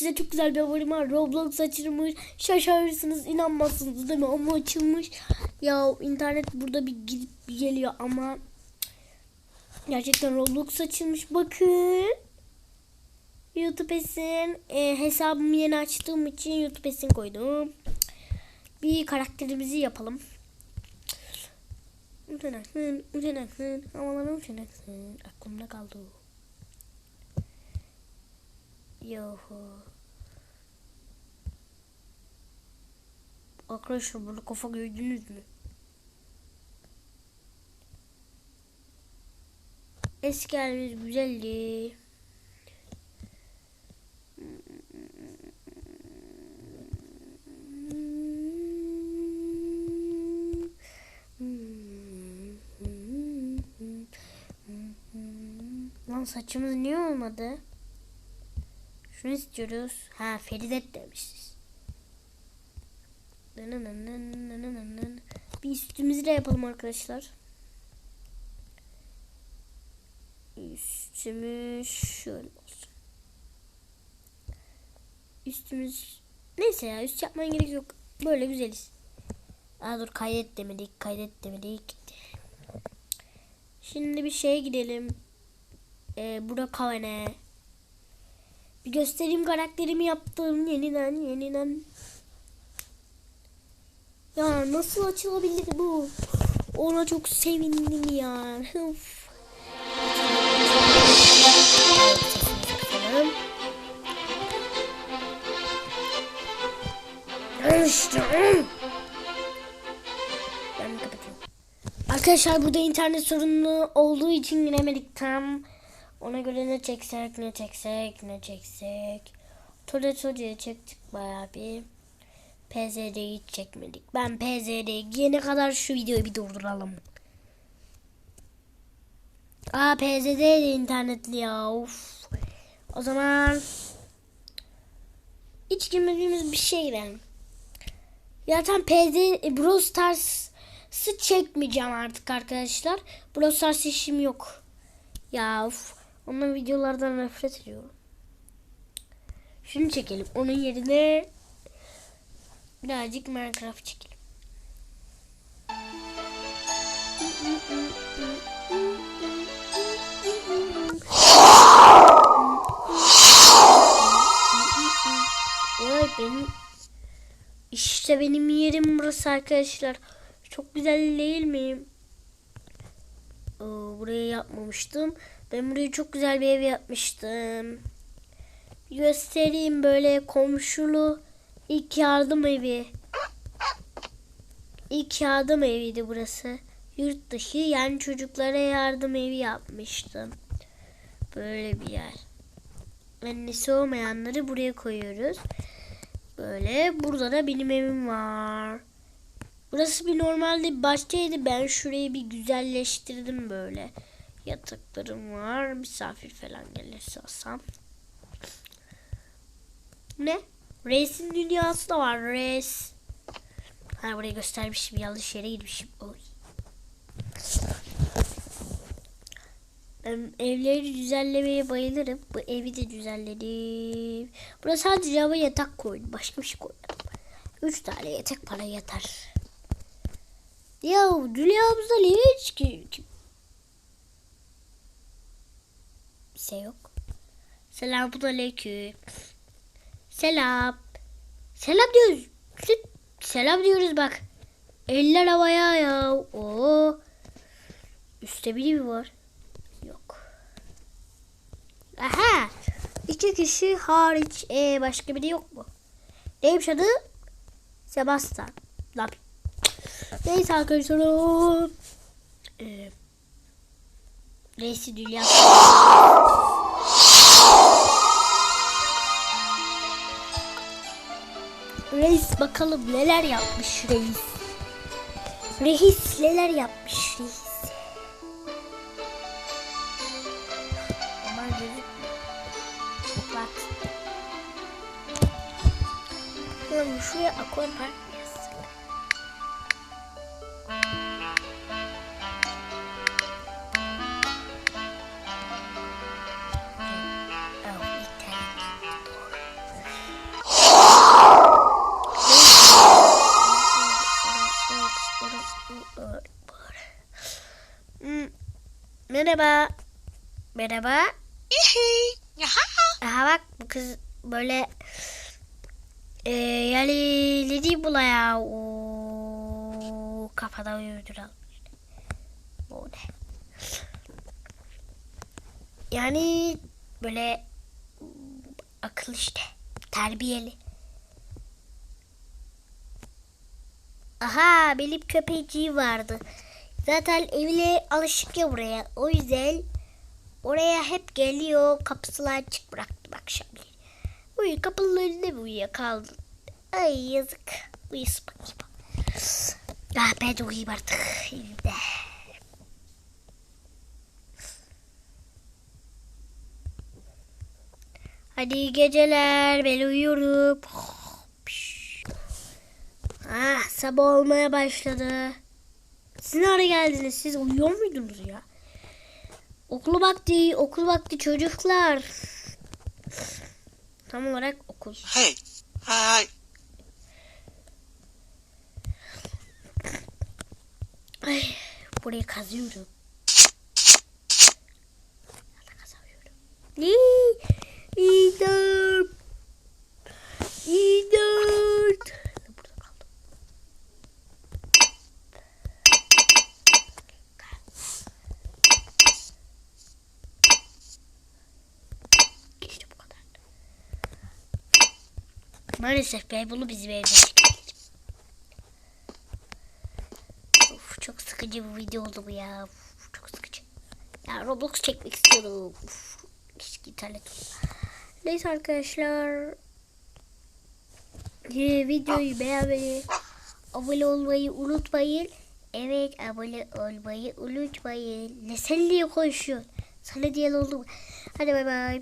size çok güzel bir haberim var. Roblox açılmış. Şaşırırsınız inanmazsınız değil mi? Ama açılmış. Ya internet burada bir gidip geliyor ama gerçekten Roblox açılmış. Bakın. YouTube Esin e, hesabımı yeni açtığım için YouTube Esin koydum. Bir karakterimizi yapalım. Uçanaksın, uçanaksın, havalara uçanaksın. Aklımda kaldı o. Yoho. Arkadaşlar burada kafa gördünüz mü? Eski halimiz güzeldi. Lan saçımız niye olmadı? Şunu istiyoruz. Ha Feridet demişiz. Bir üstümüzü de yapalım arkadaşlar. Üstümüz şöyle olsun. Üstümüz neyse ya üst yapmaya gerek yok. Böyle güzeliz. Aa dur kaydet demedik kaydet demedik. Şimdi bir şeye gidelim. Ee, bura kavene. Bir göstereyim karakterimi yaptım yeniden yeniden. Ya nasıl açılabilir bu? Ona çok sevindim ya. Uf. İşte. Ben. Arkadaşlar burada internet sorunu olduğu için giremedik tam. Ona göre ne çeksek ne çeksek ne çeksek. Tuvalet hocaya çektik bayağı bir. PZD'yi çekmedik. Ben PZD'ye giyene kadar şu videoyu bir durduralım. Aa PZD de internetli ya. Of. O zaman hiç girmediğimiz bir şey girelim. Zaten PZ Brawl Stars'ı çekmeyeceğim artık arkadaşlar. Brawl Stars işim yok. Ya of. Onun videolardan nefret ediyorum. Şunu çekelim. Onun yerine birazcık Minecraft çekelim. Vay benim işte benim yerim burası arkadaşlar. Çok güzel değil mi? Oo, burayı yapmamıştım. Ben buraya çok güzel bir ev yapmıştım. Göstereyim böyle komşulu ilk yardım evi. İlk yardım eviydi burası. Yurt dışı yani çocuklara yardım evi yapmıştım. Böyle bir yer. Annesi olmayanları buraya koyuyoruz. Böyle burada da benim evim var. Burası bir normalde bahçeydi. Ben şurayı bir güzelleştirdim böyle. Yataklarım var. Misafir falan gelirse alsam. Ne? Reis'in dünyası da var. Reis. Ha burayı göstermişim. Yanlış yere gitmişim. Oy. Ben evleri düzenlemeye bayılırım. Bu evi de düzenledim. Burası sadece ama yatak koydum. Başka bir şey koymadım. Üç tane yatak para yeter. Ya dünyamızda niye hiç ki? ki- Şey yok. Selamun aleyküm. Selam. Selam diyoruz. Se- Selam diyoruz bak. Eller havaya ya. Oo. Üstte biri mi var? Yok. Aha. İki kişi hariç. Ee, başka biri yok mu? Neymiş adı? Sebastian. Ne? Neyse arkadaşlar. Ee, Reisi dünya. Reis bakalım neler yapmış reis. Reis neler yapmış reis. Aman gözükmüyor. Bak. Şuraya aquapark mı Merhaba. Merhaba. Aha bak bu kız böyle e, yani diyeyim buna ya Oo, kafada uyduralım. Bu ne? Yani böyle akıl işte terbiyeli. Aha benim köpeciğim vardı. Zaten evine alışık ya buraya. O yüzden oraya hep geliyor. Kapısını açık bıraktım akşamleyin. Uyu kapının önünde mi uyuyakaldı? Ay yazık. Uyusun bakayım. Ah ben de uyuyayım artık evimde. Hadi iyi geceler. Ben uyuyorum. Ah sabah olmaya başladı. Siz ne ara geldiniz? Siz uyuyor muydunuz ya? Okul vakti, okul vakti çocuklar. Tam olarak okul. Hey. Hi. Ay, burayı kazıyorum. Yana kazıyorum. İyi, İmdat. İmdat. Burada kaldım. İşte bu kadar. Maalesef ben bunu bizim evde. Of, çok sıkıcı bir video oldu bu ya. Uf, çok sıkıcı. Ya Roblox çekmek istiyordum. Uf, keşke internet. Neyse arkadaşlar. Ee, videoyu beğenmeyi, abone olmayı unutmayın. Evet abone olmayı unutmayın. Ne sen niye konuşuyorsun? Sana diyen oldu mu? Hadi bay bay.